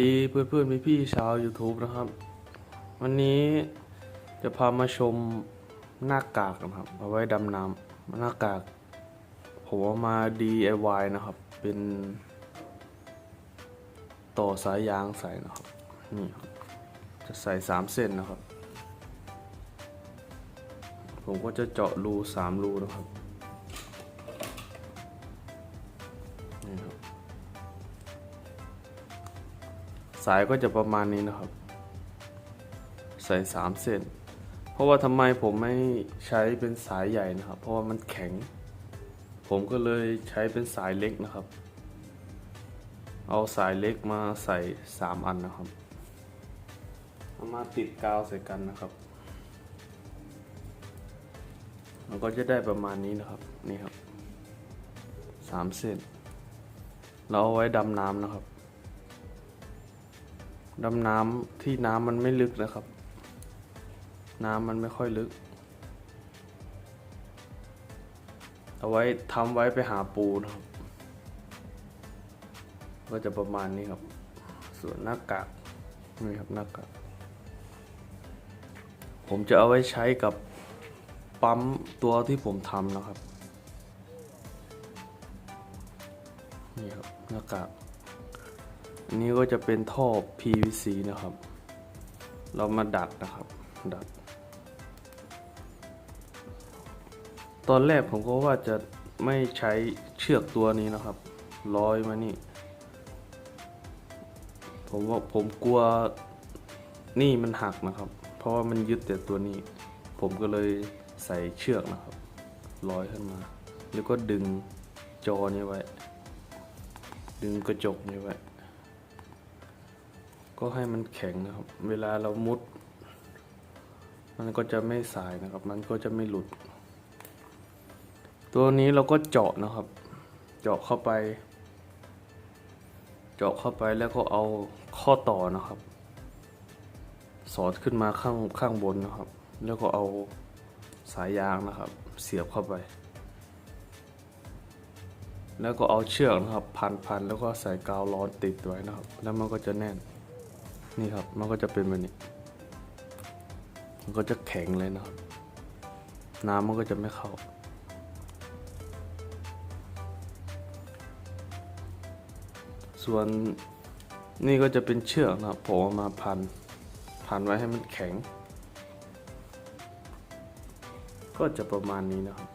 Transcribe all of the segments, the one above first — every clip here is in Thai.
ดีเพื่อนๆพี่ๆชาว YouTube นะครับ วันนี้จะพามาชมหน้ากากนะครับเอาไว้ดำน้ำหน้ากากผมเอามา DIY นะครับ เป็นต่อสายยางใส่นะครับนี่ครับจะใส่สามเส้นนะครับ ผมก็จะเจาะรูสามรูนะครับ สายก็จะประมาณนี้นะครับ ใส่สามเส้น เพราะว่าทำไมผมไม่ใช้เป็นสายใหญ่นะครับ เพราะว่ามันแข็ง ผมก็เลยใช้เป็นสายเล็กนะครับ เอาสายเล็กมาใส่สามอันนะครับเอามาติดกาวใส่กันนะครับมันก็จะได้ประมาณนี้นะครับนี่ครับสามเส้นเราเอาไว้ดำน้ำนะครับ ดำน้ำที่น้ำมันไม่ลึกนะครับ น้ำมันไม่ค่อยลึก เอาไว้ทำไว้ไปหาปูนะครับ ก็จะประมาณนี้ครับ ส่วนหน้ากากนี่ครับหน้ากากผมจะเอาไว้ใช้กับปั๊มตัวที่ผมทำนะครับ นี่ครับหน้ากาก อันนี้ก็จะเป็นท่อ PVC นะครับ เรามาดัดนะครับ ดัด ตอนแรกผมก็ว่าจะไม่ใช้เชือกตัวนี้นะครับ ร้อยมานี่ ผมว่าผมกลัวนี่มันหักนะครับ เพราะว่ามันยึดแต่ตัวนี้ ผมก็เลยใส่เชือกนะครับ ร้อยขึ้นมา แล้วก็ดึงจอนี้ไว้ ดึงกระจกนี้ไว้ ก็ให้มันแข็งนะครับ เวลาเรามุด มันก็จะไม่สายนะครับ มันก็จะไม่หลุด ตัวนี้เราก็เจาะนะครับ เจาะเข้าไป เจาะเข้าไปแล้วก็เอาข้อต่อนะครับ สอดขึ้นมาข้างข้างบนนะครับ แล้วก็เอาสายยางนะครับ เสียบเข้าไป แล้วก็เอาเชือกนะครับ พันพันแล้วก็ใส่กาวร้อนติดไว้นะครับ แล้วมันก็จะแน่น นี่ครับ มันก็จะเป็นแบบนี้ มันก็จะแข็งเลยนะครับ น้ำมันก็จะไม่เข้า ส่วนนี่ก็จะเป็นเชือกนะครับผมเอามาพัน พันไว้ให้มันแข็ง ก็จะประมาณนี้นะครับ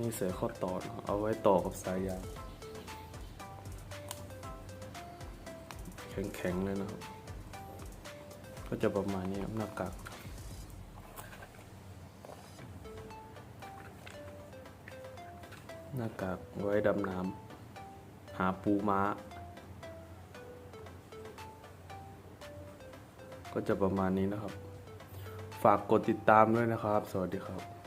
นี่ใส่ข้อต่อนะเอาไว้ต่อกับสายยาง แข็งๆเลยนะครับ ก็จะประมาณนี้หน้ากากหน้ากากไว้ดำน้ำหาปูม้า ก็จะประมาณนี้นะครับ ฝากกดติดตามด้วยนะครับ สวัสดีครับ